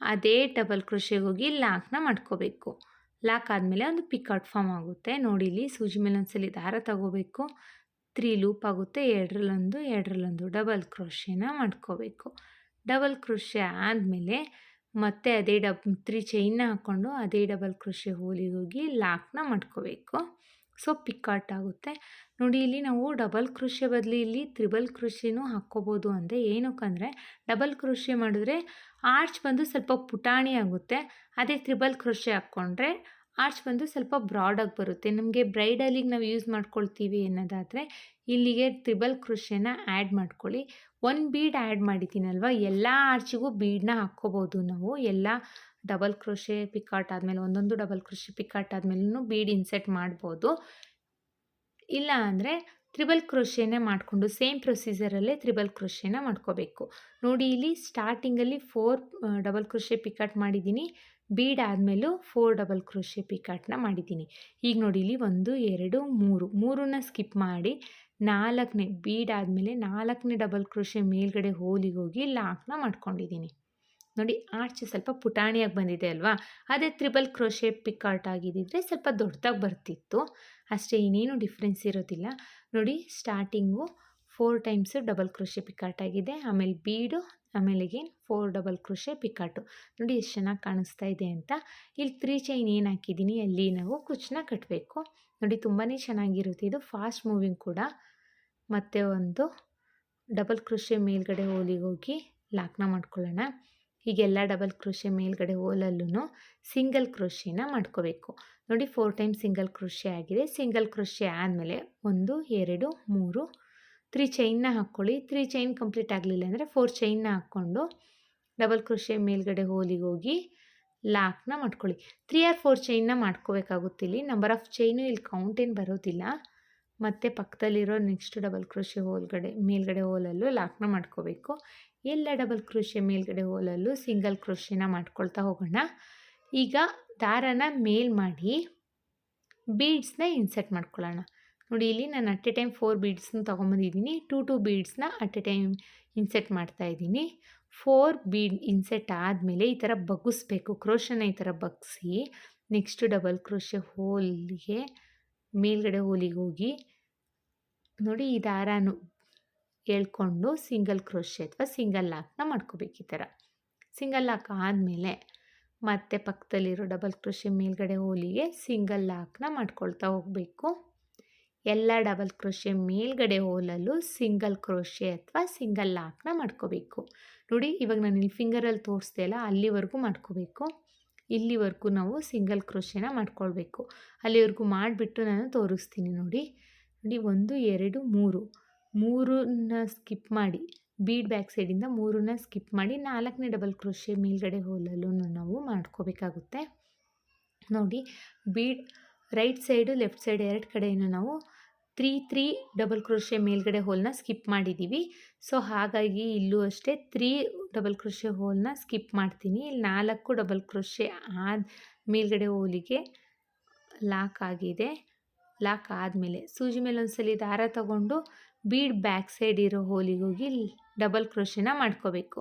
ಅದೇ ಡಬಲ್ ಕ್ರೋಶೆಗೆ ಹೋಗಿ ಲಾಕ್ನ ಮಾಡ್ಕೋಬೇಕು. ಲಾಕ್ ಆದಮೇಲೆ ಒಂದು ಪಿಕ್ಔಟ್ ಫಾರ್ಮ್ ಆಗುತ್ತೆ. ನೋಡಿ ಇಲ್ಲಿ ಸೂಜಿ ಮೇಲೆ ಒಂದ್ಸಲಿ ದಾರ ತಗೋಬೇಕು. ತ್ರೀ ಲೂಪ್ ಆಗುತ್ತೆ. ಎರಡರಲ್ಲೊಂದು ಎರಡರಲ್ಲೊಂದು ಡಬಲ್ ಕ್ರೋಶೆನ ಮಾಡ್ಕೋಬೇಕು. ಡಬಲ್ ಕ್ರೋಶೆ ಆದಮೇಲೆ ಮತ್ತೆ ಅದೇ ಡಬ್, ತ್ರೀ ಚೈನ್ನ ಹಾಕ್ಕೊಂಡು ಅದೇ ಡಬಲ್ ಕ್ರೋಶೆ ಹೋಲಿಗೆ ಹೋಗಿ ಲಾಕ್ನ ಮಾಡ್ಕೋಬೇಕು. ಸೊ ಪಿಕ್ಕಾಟ್ ಆಗುತ್ತೆ ನೋಡಿ, ಇಲ್ಲಿ ನಾವು ಡಬಲ್ ಕೃಷಿ ಬದಲು ಇಲ್ಲಿ ತ್ರಿಬಲ್ ಕೃಷಿನೂ ಹಾಕ್ಕೋಬೋದು ಅಂದರೆ ಏನಕ್ಕಂದರೆ, ಡಬಲ್ ಕೃಷಿ ಮಾಡಿದ್ರೆ ಆರ್ಚ್ ಬಂದು ಸ್ವಲ್ಪ ಪುಟಾಣಿ ಆಗುತ್ತೆ. ಅದೇ ತ್ರಿಬಲ್ ಕೃಷಿ ಹಾಕ್ಕೊಂಡ್ರೆ ಆರ್ಚ್ ಬಂದು ಸ್ವಲ್ಪ ಬ್ರಾಡಾಗಿ ಬರುತ್ತೆ. ನಮಗೆ ಬ್ರೈಡಲಿಗೆ ನಾವು ಯೂಸ್ ಮಾಡ್ಕೊಳ್ತೀವಿ ಅನ್ನೋದಾದರೆ ಇಲ್ಲಿಗೆ ತ್ರಿಬಲ್ ಕೃಷಿಯನ್ನು ಆ್ಯಡ್ ಮಾಡ್ಕೊಳ್ಳಿ. ಒಂದು ಬೀಡ್ ಆ್ಯಡ್ ಮಾಡಿದ್ದೀನಲ್ವ? ಎಲ್ಲ ಆರ್ಚಿಗೂ ಬೀಡನ್ನ ಹಾಕ್ಕೋಬೋದು ನಾವು. ಎಲ್ಲ ಡಬಲ್ ಕ್ರೋಶೆ ಪಿಕ್ಕಾಟ್ ಆದಮೇಲೆ ಒಂದೊಂದು ಡಬಲ್ ಕ್ರೋಶೆ ಪಿಕ್ಕಾಟ್ ಆದಮೇಲೂ ಬೀಡ್ ಇನ್ಸೆಟ್ ಮಾಡ್ಬೋದು. ಇಲ್ಲ ಅಂದರೆ ತ್ರಿಬಲ್ ಕ್ರೋಶೆನೇ ಮಾಡಿಕೊಂಡು ಸೇಮ್ ಪ್ರೊಸೀಜರಲ್ಲೇ ತ್ರಿಬಲ್ ಕ್ರೋಶೆನ ಮಾಡ್ಕೋಬೇಕು. ನೋಡಿ ಇಲ್ಲಿ ಸ್ಟಾರ್ಟಿಂಗಲ್ಲಿ ಫೋರ್ ಡಬಲ್ ಕ್ರೋಶೆ ಪಿಕಾಟ್ ಮಾಡಿದ್ದೀನಿ. ಬೀಡ್ ಆದಮೇಲೂ ಫೋರ್ ಡಬಲ್ ಕ್ರೋಶೆ ಪಿಕಾಟ್ನ ಮಾಡಿದ್ದೀನಿ. ಈಗ ನೋಡಿ ಇಲ್ಲಿ ಒಂದು, ಎರಡು, ಮೂರು. ಮೂರನ್ನ ಸ್ಕಿಪ್ ಮಾಡಿ ನಾಲ್ಕನೇ, ಬೀಡ್ ಆದಮೇಲೆ ನಾಲ್ಕನೇ ಡಬಲ್ ಕ್ರೋಶೆ ಮೇಲ್ಗಡೆ ಹೋಲಿಗೆ ಹೋಗಿ ಲಾಕ್ನ ಮಾಡ್ಕೊಂಡಿದ್ದೀನಿ. ನೋಡಿ ಆರ್ಚ್ ಸ್ವಲ್ಪ ಪುಟಾಣಿಯಾಗಿ ಬಂದಿದೆ ಅಲ್ವಾ? ಅದೇ ತ್ರಿಬಲ್ ಕ್ರೋಶೆ ಪಿಕ್ಕಾರ್ಟ್ ಆಗಿದ್ದಿದ್ರೆ ಸ್ವಲ್ಪ ದೊಡ್ಡದಾಗಿ ಬರ್ತಿತ್ತು. ಅಷ್ಟೇ ಇನ್ನೇನು ಡಿಫ್ರೆನ್ಸ್ ಇರೋದಿಲ್ಲ. ನೋಡಿ starting four times double crochet picot ಆಗಿದೆ. ಆಮೇಲೆ ಬೀಡು ಆಮೇಲೆ again four double crochet picot ನೋಡಿ ಎಷ್ಟು ಚೆನ್ನಾಗಿ ಕಾಣಿಸ್ತಾ ಇದೆ ಅಂತ. ಇಲ್ಲಿ ತ್ರೀ ಚೈನ್ ಏನು ಹಾಕಿದ್ದೀನಿ? ಅಲ್ಲಿ ನಾವು ಕುಚ್ಚನ್ನ ಕಟ್ಟಬೇಕು ನೋಡಿ ತುಂಬಾ ಚೆನ್ನಾಗಿರುತ್ತೆ. ಇದು ಫಾಸ್ಟ್ ಮೂವಿಂಗ್ ಕೂಡ. ಮತ್ತು ಒಂದು ಡಬಲ್ ಕ್ರೋಶೆ ಮೇಲ್ಗಡೆ ಹೋಲಿಗೆ ಹೋಗಿ ಲಾಕ್ನ ಮಾಡ್ಕೊಳ್ಳೋಣ. ಹೀಗೆಲ್ಲ ಡಬಲ್ ಕ್ರೋಶೆ ಮೇಲ್ಗಡೆ ಹೋಲಲ್ಲೂ ಸಿಂಗಲ್ ಕೃಷಿನ ಮಾಡ್ಕೋಬೇಕು. ನೋಡಿ ಫೋರ್ ಟೈಮ್ ಸಿಂಗಲ್ ಕ್ರೋಶೆ ಆಗಿದೆ. ಸಿಂಗಲ್ ಕ್ರೋಶೆ ಆದಮೇಲೆ ಒಂದು, ಎರಡು, ಮೂರು ತ್ರೀ ಚೈನ್ನ ಹಾಕ್ಕೊಳ್ಳಿ. ತ್ರೀ ಚೈನ್ ಕಂಪ್ಲೀಟ್ ಆಗಲಿಲ್ಲ ಅಂದರೆ ಫೋರ್ ಚೈನ್ನ ಹಾಕ್ಕೊಂಡು ಡಬಲ್ ಕ್ರೋಶೆ ಮೇಲ್ಗಡೆ ಹೋಲಿಗೆ ಹೋಗಿ ಲಾಕ್ನ ಮಾಡ್ಕೊಳ್ಳಿ. ತ್ರೀ ಆರ್ ಫೋರ್ ಚೈನ್ನ ಮಾಡ್ಕೋಬೇಕಾಗುತ್ತೆ ಇಲ್ಲಿ ನಂಬರ್ ಆಫ್ ಚೈನು ಇಲ್ಲಿ ಕೌಂಟ್ ಏನು ಬರೋದಿಲ್ಲ. ಮತ್ತು ಪಕ್ಕದಲ್ಲಿರೋ ನೆಕ್ಸ್ಟ್ ಡಬಲ್ ಕ್ರೋಶೆ ಹೋಲ್ಗಡೆ, ಮೇಲ್ಗಡೆ ಹೋಲಲ್ಲೂ ಲಾಕ್ನ ಮಾಡ್ಕೋಬೇಕು. ಎಲ್ಲ ಡಬಲ್ ಕ್ರೋಶೆ ಮೇಲ್ಗಡೆ ಹೋಲಲ್ಲೂ ಸಿಂಗಲ್ ಕ್ರೋಶೆನ ಮಾಡ್ಕೊಳ್ತಾ ಹೋಗೋಣ. ಈಗ ದಾರನ ಮೇಲ್ ಮಾಡಿ ಬೀಡ್ಸ್ನ ಇನ್ಸರ್ಟ್ ಮಾಡ್ಕೊಳ್ಳೋಣ. ನೋಡಿ, ಇಲ್ಲಿ ನಾನು ಅಟ್ ಎ ಟೈಮ್ ಫೋರ್ ಬೀಡ್ಸ್ನ ತೊಗೊಂಬಂದಿದ್ದೀನಿ. ಟೂ ಟೂ ಬೀಡ್ಸ್ನ ಅಟ್ ಎ ಟೈಮ್ ಇನ್ಸೆಟ್ ಮಾಡ್ತಾಯಿದ್ದೀನಿ ಫೋರ್ ಬೀಡ್ ಇನ್ಸೆಟ್ ಆದಮೇಲೆ ಈ ಥರ ಬಗ್ಗಿಸ್ಬೇಕು. ಕ್ರೋಶನ ಈ ಥರ ಬಗ್ಸಿ ನೆಕ್ಸ್ಟು ಡಬಲ್ ಕ್ರೋಶೆ ಹೋಲಿಗೆ ಮೇಲ್ಗಡೆ ಹೋಲಿಗೆ ಹೋಗಿ ನೋಡಿ ಈ ದಾರಾನು ಹೇಳ್ಕೊಂಡು ಸಿಂಗಲ್ ಕ್ರೋಶೆ ಅಥವಾ ಸಿಂಗಲ್ ಲಾಕ್ನ ಮಾಡ್ಕೋಬೇಕು ಈ ಥರ. ಸಿಂಗಲ್ ಲಾಕ್ ಆದಮೇಲೆ ಮತ್ತೆ ಪಕ್ಕದಲ್ಲಿರೋ ಡಬಲ್ ಕ್ರೋಶೆ ಮೇಲ್ಗಡೆ ಹೋಲಿಗೆ ಸಿಂಗಲ್ ಲಾಕ್ನ ಮಾಡ್ಕೊಳ್ತಾ ಹೋಗಬೇಕು. ಎಲ್ಲ ಡಬಲ್ ಕ್ರೋಶೆ ಮೇಲ್ಗಡೆ ಹೋಲಲ್ಲೂ ಸಿಂಗಲ್ ಕ್ರೋಶೆ ಅಥವಾ ಸಿಂಗಲ್ ಲಾಕ್ನ ಮಾಡ್ಕೋಬೇಕು. ನೋಡಿ ಇವಾಗ ನಾನು ಇಲ್ಲಿ ಫಿಂಗರಲ್ಲಿ ತೋರಿಸ್ದೆ ಅಲ್ಲ ಅಲ್ಲಿವರೆಗೂ ಮಾಡ್ಕೋಬೇಕು. ಇಲ್ಲಿವರೆಗೂ ನಾವು ಸಿಂಗಲ್ ಕ್ರೋಶೆನ ಮಾಡ್ಕೊಳ್ಬೇಕು. ಅಲ್ಲಿವರೆಗೂ ಮಾಡಿಬಿಟ್ಟು ನಾನು ತೋರಿಸ್ತೀನಿ ನೋಡಿ. ನೋಡಿ, ಒಂದು, ಎರಡು, ಮೂರು. ಮೂರನ್ನ ಸ್ಕಿಪ್ ಮಾಡಿ. ಬೀಡ್ ಬ್ಯಾಕ್ ಸೈಡಿಂದ ಮೂರನ್ನ ಸ್ಕಿಪ್ ಮಾಡಿ ನಾಲ್ಕನೇ ಡಬಲ್ ಕ್ರೋಶೆ ಮೇಲ್ಗಡೆ ಹೋಲಲ್ಲೂ ನಾವು ಮಾಡ್ಕೋಬೇಕಾಗುತ್ತೆ. ನೋಡಿ, bead right side, left side ಎರಡು ಕಡೆಯೂ ನಾವು ತ್ರೀ ತ್ರೀ ಡಬಲ್ ಕ್ರೋಶೆ ಮೇಲ್ಗಡೆ ಹೋಲ್ನ ಸ್ಕಿಪ್ ಮಾಡಿದ್ದೀವಿ ಸೊ ಹಾಗಾಗಿ ಇಲ್ಲೂ ಅಷ್ಟೇ ತ್ರೀ ಡಬಲ್ ಕ್ರೋಶೆ ಹೋಲ್ನ ಸ್ಕಿಪ್ ಮಾಡ್ತೀನಿ. ಇಲ್ಲಿ ನಾಲ್ಕು ಡಬಲ್ ಕ್ರೋಶೆ ಆದ ಮೇಲ್ಗಡೆ ಹೋಲಿಗೆ ಲಾಕ್ ಆಗಿದೆ. ಲಾಕ್ ಆದಮೇಲೆ ಸೂಜಿ ಮೇಲೆ ಒಂದ್ಸಲಿ ದಾರ ತಗೊಂಡು ಬೀಡ್ ಬ್ಯಾಕ್ ಸೈಡ್ ಇರೋ ಹೋಲಿಗೆ ಹೋಗಿ ಡಬಲ್ ಕ್ರೋಶೆನ ಮಾಡ್ಕೋಬೇಕು.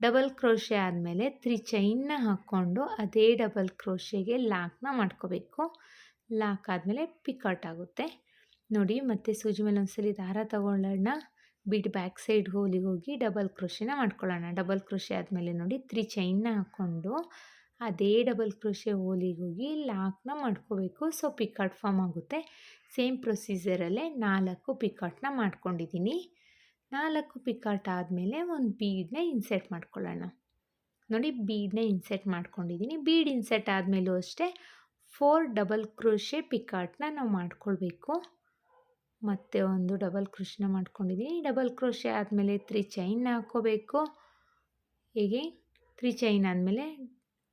ಡಬಲ್ ಕ್ರೋಶೆ ಆದಮೇಲೆ ತ್ರೀ ಚೈನ್ನ ಹಾಕ್ಕೊಂಡು ಅದೇ ಡಬಲ್ ಕ್ರೋಶೆಗೆ ಲಾಕ್ನ ಮಾಡ್ಕೋಬೇಕು. ಲಾಕ್ ಆದಮೇಲೆ ಪಿಕೌಟ್ ಆಗುತ್ತೆ. ನೋಡಿ, ಮತ್ತೆ ಸೂಜಿ ಮೇಲೆ ಒಂದ್ಸಲಿ ದಾರ ತಗೊಳ್ಳೋಣ. ಬಿಟ್ ಬ್ಯಾಕ್ ಸೈಡ್ ಹೋಲಿಗೆ ಹೋಗಿ ಡಬಲ್ ಕ್ರೋಶಿನ ಮಾಡ್ಕೊಳ್ಳೋಣ. ಡಬಲ್ ಕ್ರೋಶೆ ಆದಮೇಲೆ ನೋಡಿ, ತ್ರೀ ಚೈನ್ನ ಹಾಕ್ಕೊಂಡು ಅದೇ ಡಬಲ್ ಕ್ರೋಶೆ ಹೋಲಿಗೆ ಹೋಗಿ ಲಾಕ್ನ ಮಾಡ್ಕೋಬೇಕು. ಸೊ, ಪಿಕಾಟ್ ಫಾರ್ಮ್ ಆಗುತ್ತೆ. ಸೇಮ್ ಪ್ರೊಸೀಜರಲ್ಲೇ ನಾಲ್ಕು ಪಿಕಾಟ್ನ ಮಾಡ್ಕೊಂಡಿದ್ದೀನಿ. ನಾಲ್ಕು ಪಿಕಾಟ್ ಆದಮೇಲೆ ಒಂದು ಬೀಡನ್ನ ಇನ್ಸೆಟ್ ಮಾಡ್ಕೊಳ್ಳೋಣ. ನೋಡಿ ಬೀಡನ್ನ ಇನ್ಸೆಟ್ ಮಾಡ್ಕೊಂಡಿದ್ದೀನಿ. ಬೀಡ್ ಇನ್ಸೆಟ್ ಆದಮೇಲೂ ಅಷ್ಟೇ ಫೋರ್ ಡಬಲ್ ಕ್ರೋಶೆ ಪಿಕಾಟ್ನ ನಾವು ಮಾಡ್ಕೊಳ್ಬೇಕು. ಮತ್ತೆ ಒಂದು ಡಬಲ್ ಕ್ರೋಶನ ಮಾಡ್ಕೊಂಡಿದ್ದೀನಿ ಡಬಲ್ ಕ್ರೋಶೆ ಆದಮೇಲೆ ತ್ರೀ ಚೈನ್ ಹಾಕ್ಕೋಬೇಕು. ಹೀಗೆ ತ್ರೀ ಚೈನ್ ಆದಮೇಲೆ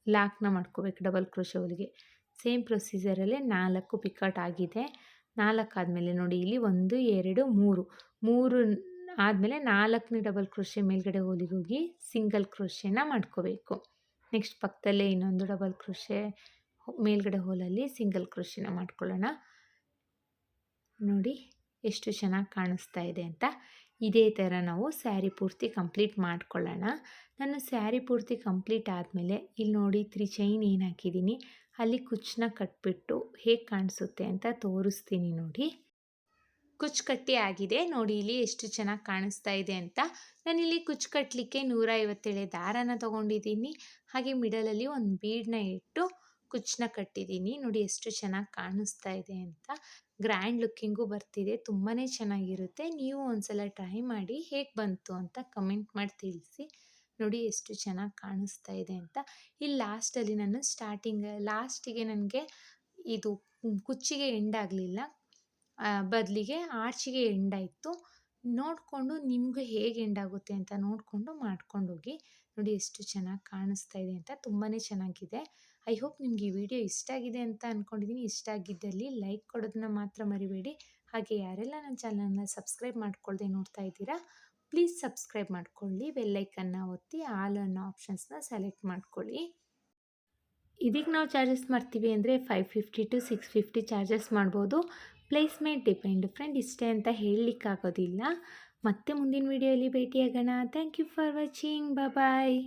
ಲಾಕ್ನ ಮಾಡ್ಕೋಬೇಕು ಡಬಲ್ ಕ್ರೋಶೆ ಸೇಮ್ ಪ್ರೊಸೀಜರಲ್ಲೇ ನಾಲ್ಕು ಪಿಕಾಟ್ ಆಗಿದೆ. ನಾಲ್ಕು ಆದಮೇಲೆ ನೋಡಿ, ಇಲ್ಲಿ ಒಂದು, ಎರಡು, ಮೂರು. ಮೂರು ಆದಮೇಲೆ ನಾಲ್ಕನೇ ಡಬಲ್ ಕ್ರೋಶೆ ಮೇಲ್ಗಡೆ ಹೋಲಿಗೆ ಹೋಗಿ ಸಿಂಗಲ್ ಕ್ರೋಶೆನ ಮಾಡ್ಕೋಬೇಕು. ನೆಕ್ಸ್ಟ್ ಪಕ್ಕದಲ್ಲೇ ಇನ್ನೊಂದು ಡಬಲ್ ಕ್ರೋಶೆ ಮೇಲ್ಗಡೆ ಹೋಲಲ್ಲಿ ಸಿಂಗಲ್ ಕ್ರೋಶೆನ ಮಾಡ್ಕೊಳ್ಳೋಣ. ನೋಡಿ. ಎಷ್ಟು ಚೆನ್ನಾಗಿ ಕಾಣಿಸ್ತಾ ಇದೆ ಅಂತ ಇದೇ ಥರ ನಾವು ಸ್ಯಾರಿ ಪೂರ್ತಿ ಕಂಪ್ಲೀಟ್ ಮಾಡ್ಕೊಳ್ಳೋಣ. ನಾನು ಸ್ಯಾರಿ ಪೂರ್ತಿ ಕಂಪ್ಲೀಟ್ ಆದಮೇಲೆ ಇಲ್ಲಿ ನೋಡಿ ತ್ರೀ ಚೈನ್ ಏನು ಹಾಕಿದ್ದೀನಿ. ಅಲ್ಲಿ ಕುಚ್ಚನ್ನ ಕಟ್ಬಿಟ್ಟು ಹೇಗೆ ಕಾಣಿಸುತ್ತೆ ಅಂತ ತೋರಿಸ್ತೀನಿ ನೋಡಿ. ಕುಚ್ಚು ಕಟ್ಟಿ ಆಗಿದೆ. ನೋಡಿ ಇಲ್ಲಿ ಎಷ್ಟು ಚೆನ್ನಾಗಿ ಕಾಣಿಸ್ತಾ ಇದೆ ಅಂತ. ನಾನಿಲ್ಲಿ ಕುಚ್ಚು ಕಟ್ಟಲಿಕ್ಕೆ ನೂರ ಐವತ್ತೇಳೆ ದಾರನ ತೊಗೊಂಡಿದ್ದೀನಿ. ಹಾಗೆ ಮಿಡಲಲ್ಲಿ ಒಂದು ಬೀಡನ್ನ ಇಟ್ಟು ಕುಚ್ಚನ್ನ ಕಟ್ಟಿದ್ದೀನಿ. ನೋಡಿ ಎಷ್ಟು ಚೆನ್ನಾಗಿ ಕಾಣಿಸ್ತಾ ಇದೆ ಅಂತ. ಗ್ರ್ಯಾಂಡ್ ಲುಕ್ಕಿಂಗು ಬರ್ತಿದೆ. ತುಂಬಾ ಚೆನ್ನಾಗಿರುತ್ತೆ. ನೀವು ಒಂದ್ಸಲ ಟ್ರೈ ಮಾಡಿ ಹೇಗೆ ಬಂತು ಅಂತ ಕಮೆಂಟ್ ಮಾಡಿ ತಿಳಿಸಿ. ನೋಡಿ ಎಷ್ಟು ಚೆನ್ನಾಗಿ ಕಾಣಿಸ್ತಾ ಇದೆ ಅಂತ. ಇಲ್ಲಿ ಲಾಸ್ಟಲ್ಲಿ ನಾನು ಸ್ಟಾರ್ಟಿಂಗ್ ಲಾಸ್ಟಿಗೆ ನನಗೆ ಇದು ಕುಚ್ಚಿಗೆ ಎಂಡ್ ಆಗಲಿಲ್ಲ. ಬದಲಿಗೆ ಆರ್ಚಿಗೆ ಎಂಡಾಯಿತು ನೋಡಿಕೊಂಡು ನಿಮಗೆ ಹೇಗೆ ಎಂಡಾಗುತ್ತೆ ಅಂತ ನೋಡಿಕೊಂಡು ಮಾಡ್ಕೊಂಡೋಗಿ ನೋಡಿ ಎಷ್ಟು ಚೆನ್ನಾಗಿ ಕಾಣಿಸ್ತಾ ಇದೆ ಅಂತ. ತುಂಬಾ ಚೆನ್ನಾಗಿದೆ. ಐ ಹೋಪ್ ನಿಮ್ಗೆ ಈ ವಿಡಿಯೋ ಇಷ್ಟ ಆಗಿದೆ ಅಂತ ಅಂದ್ಕೊಂಡಿದ್ದೀನಿ ಇಷ್ಟ ಆಗಿದ್ದಲ್ಲಿ ಲೈಕ್ ಕೊಡೋದನ್ನ ಮಾತ್ರ ಮರಿಬೇಡಿ. ಹಾಗೆ ಯಾರೆಲ್ಲ ನನ್ನ ಚಾನಲ್ನ ಸಬ್ಸ್ಕ್ರೈಬ್ ಮಾಡ್ಕೊಳ್ದೆ ನೋಡ್ತಾ ಇದ್ದೀರಾ, ಪ್ಲೀಸ್ ಸಬ್ಸ್ಕ್ರೈಬ್ ಮಾಡ್ಕೊಳ್ಳಿ. ಬೆಲ್ಲೈಕನ್ನ ಒತ್ತಿ ಆಲ್ ಅನ್ನೋ ಆಪ್ಷನ್ಸ್ನ ಸೆಲೆಕ್ಟ್ ಮಾಡ್ಕೊಳ್ಳಿ. ಇದಕ್ಕೆ ನಾವು ಚಾರ್ಜಸ್ ಮಾಡ್ತೀವಿ ಅಂದರೆ five fifty to six fifty charges ಮಾಡ್ಬೋದು. ಪ್ಲೇಸ್ಮೆಂಟ್ ಡಿಪೆಂಡ್ ಫ್ರೆಂಡ್, ಇಷ್ಟೇ ಅಂತ ಹೇಳಲಿಕ್ಕಾಗೋದಿಲ್ಲ. ಮತ್ತೆ ಮುಂದಿನ ವಿಡಿಯೋಲಿ ಭೇಟಿಯಾಗೋಣ. Thank you for watching. Bye.